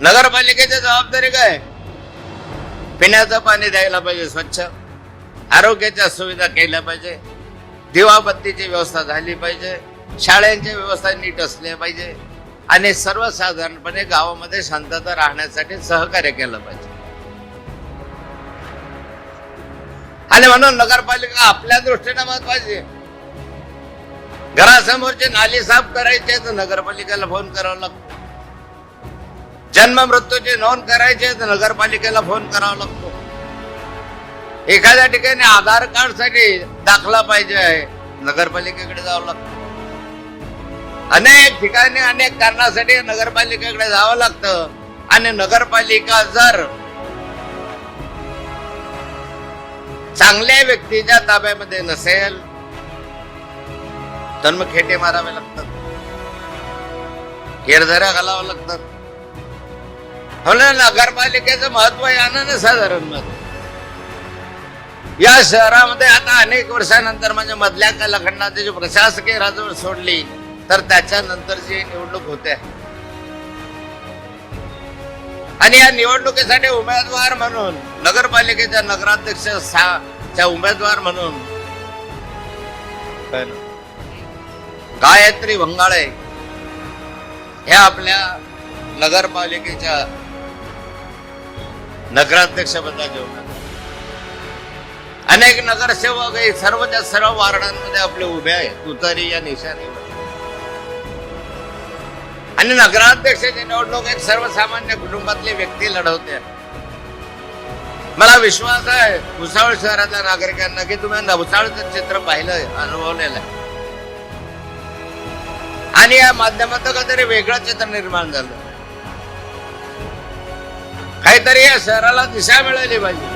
नगरपालिकेची जबाबदारी काय? पिण्याचं पाणी द्यायला पाहिजे स्वच्छ. आरोग्याच्या सुविधा केल्या पाहिजे. दिवाबत्तीची व्यवस्था झाली पाहिजे. शाळांची व्यवस्था नीट असल्या पाहिजे. आणि सर्वसाधारणपणे गावामध्ये शांतता राहण्यासाठी सहकार्य केलं पाहिजे. आणि म्हणून नगरपालिका आपल्या दृष्टीने महत्वाची घरासमोरची नाली साफ करायची तर नगरपालिकेला फोन करावा लागतो. जन्म मृत्यूची नोंद करायची तर नगरपालिकेला फोन करावा लागतो. एखाद्या ठिकाणी आधार कार्डसाठी दाखला पाहिजे आहे नगरपालिकेकडे जावं लागतं. अनेक ठिकाणी अनेक कारणासाठी नगरपालिकेकडे जावं लागतं. आणि नगरपालिका जर चांगल्या व्यक्तीच्या ताब्यामध्ये नसेल तर मग खेटे मारावे लागतात. केरझऱ्या घालावं लागतात म्हणून नगरपालिकेचं महत्त्व आहे साधारण महत्त्व या शहरामध्ये आता अनेक वर्षानंतर म्हणजे मधल्या कालखंडात जी प्रशासकीय राजवट सोडली तर त्याच्यानंतर जी निवडणूक होते. आणि या निवडणुकीसाठी उमेदवार म्हणून नगरपालिकेच्या नगराध्यक्ष च्या उमेदवार म्हणून गायत्री भंगाळे हे आपल्या नगरपालिकेच्या नगराध्यक्ष पदाचे उमेदवार अनेक नगरसेवक हे सर्वच्या सर्व वार्डांमध्ये आपले उभे आहेत. तुतारी या निशाणीवर आणि नगराध्यक्षाची निवडणूक एक सर्वसामान्य कुटुंबातली व्यक्ती लढवते. मला विश्वास आहे भुसावळ शहरातल्या नागरिकांना की तुम्ही नवसाळचं चित्र पाहिलंय अनुभवलेलं आहे. आणि या माध्यमातून काहीतरी वेगळं चित्र निर्माण झालं. काहीतरी या शहराला दिशा मिळाली पाहिजे.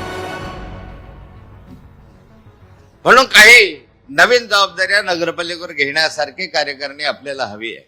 म्हणून काही नवीन जबाबदाऱ्या नगरपालिकेवर घेण्यासारखी कार्यकारणी आपल्याला हवी आहे.